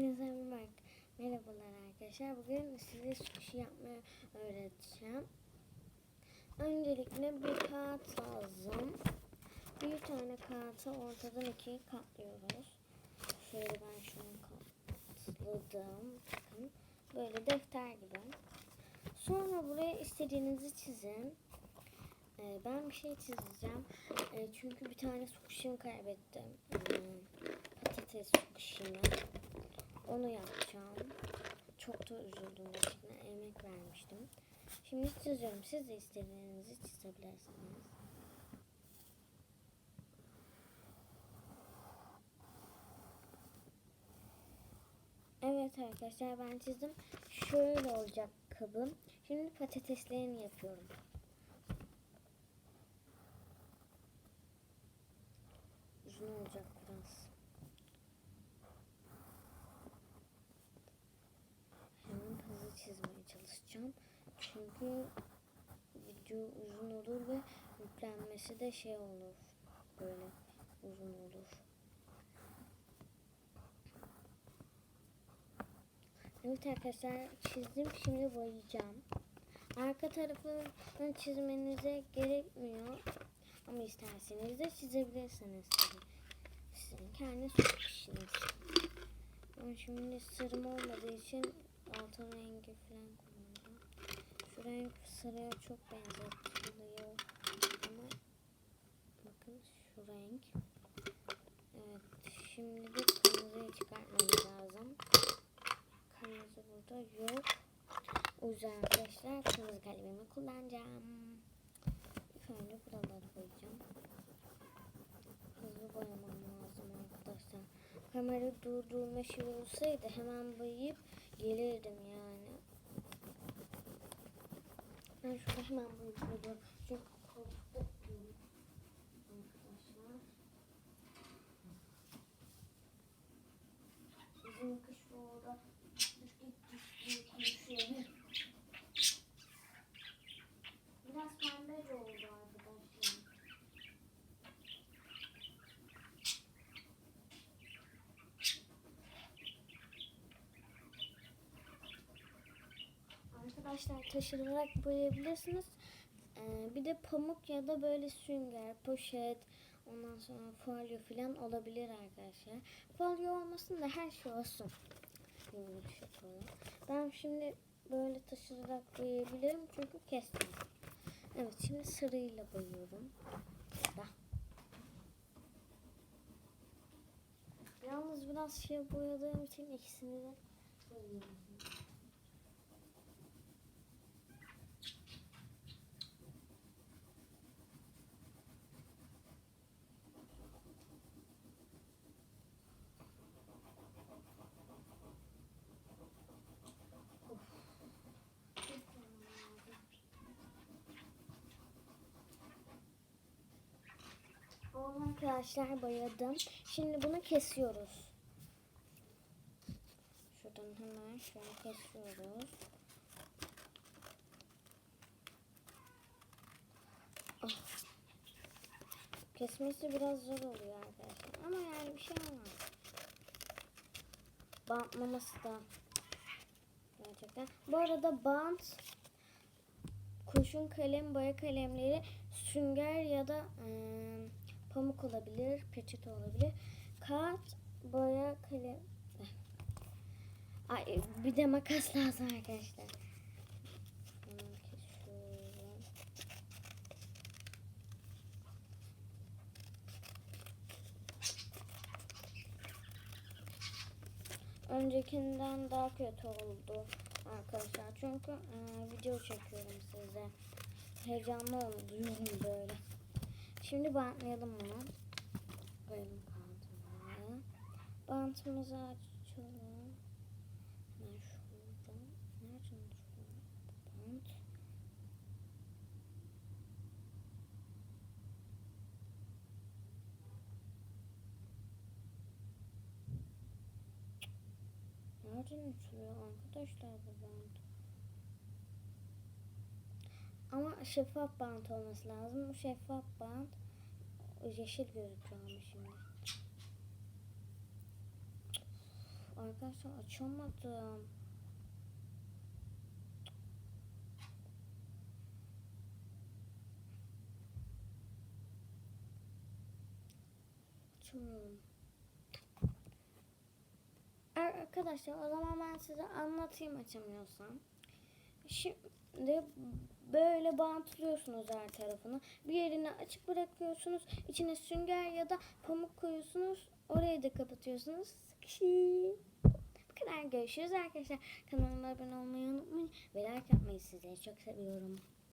Hepinize merhaba. Merhabalar arkadaşlar. Bugün size sushi yapmayı öğreteceğim. Öncelikle bir kağıt lazım. Bir tane kağıtı ortadan ikiye katlıyoruz. Şöyle ben şunu katladım. Bakın. Böyle defter gibi. Sonra buraya istediğinizi çizin. Ee, ben bir şey çizeceğim. Ee, çünkü bir tane sukuşimi kaybettim. Hmm, patates sukuşimi. Onu yapacağım. Çok da üzüldüm gerçekten. Emek vermiştim. Şimdi çiziyorum. Siz de istediğinizi çizebilirsiniz. Evet arkadaşlar ben çizdim. Şöyle olacak kabım. Şimdi patateslerini yapıyorum. Uzun olacak biraz. Hemen hızlı çalışacağım. Çünkü video uzun olur ve yüklenmesi de şey olur. Böyle uzun olur. Evet arkadaşlar çizdim. Şimdi boyayacağım. Arka tarafını çizmenize gerekmiyor. Ama isterseniz de çizebilirsiniz. Sizin kendi işiniz. Ben şimdi sırım olmadığı için altın rengi falan renk sarıya çok benzetiyor. Ama bakın şu renk. Evet şimdi de kırmızıyı çıkartmamız lazım. Kırmızı burada yok. O yüzden arkadaşlar kırmızı kalemimi kullanacağım. Önce buraları boyayacağım. Hızlı boyamam lazım arkadaşlar. Kamera durdurma şey olsaydı hemen boyayıp gelirdim yani. Ben şurada hemen boyayacağım. Çünkü korktum. Arkadaşlar. Bizim kış orada konuşuyor. Biraz pembe oldu arkadaşlar. Arkadaşlar taşırarak boyayabilirsiniz. Ee, bir de pamuk ya da böyle sünger, poşet, ondan sonra folyo falan olabilir arkadaşlar. Folyo olmasın da her şey olsun. Ben şimdi böyle taşırarak boyayabilirim çünkü kestim. Evet şimdi sarıyla boyuyorum. Da. Yalnız biraz şey boyadığım için ikisini de boyuyorum. Oldu arkadaşlar boyadım. Şimdi bunu kesiyoruz. Şuradan hemen şöyle kesiyoruz. Ah. Kesmesi biraz zor oluyor arkadaşlar. Ama yani bir şey olmaz. Bantlaması da gerçekten. Bu arada bant kurşun kalem, boya kalemleri sünger ya da ıı, pamuk olabilir, peçete olabilir. Kağıt, boya, kalem. Ay, bir de makas lazım arkadaşlar. Öncekinden daha kötü oldu arkadaşlar. Çünkü e, video çekiyorum size. Heyecanlı oluyorum böyle. Şimdi bantlayalım bunu. Koyalım kağıdını. Bantımızı açalım. Hemen şuradan. Nereden? Bant. Nereden açılıyor arkadaşlar bu bant? Ama şeffaf bant olması lazım. Bu şeffaf bant yeşil gözüküyor ama şimdi. arkadaşlar açamadım. Açamıyorum. Arkadaşlar o zaman ben size anlatayım açamıyorsam. Şimdi böyle bantlıyorsunuz her tarafını. Bir yerini açık bırakıyorsunuz. İçine sünger ya da pamuk koyuyorsunuz. Orayı da kapatıyorsunuz. Sıkışı. Bu kadar görüşürüz arkadaşlar. Kanalıma abone olmayı unutmayın. Ve like yapmayı sizleri çok seviyorum.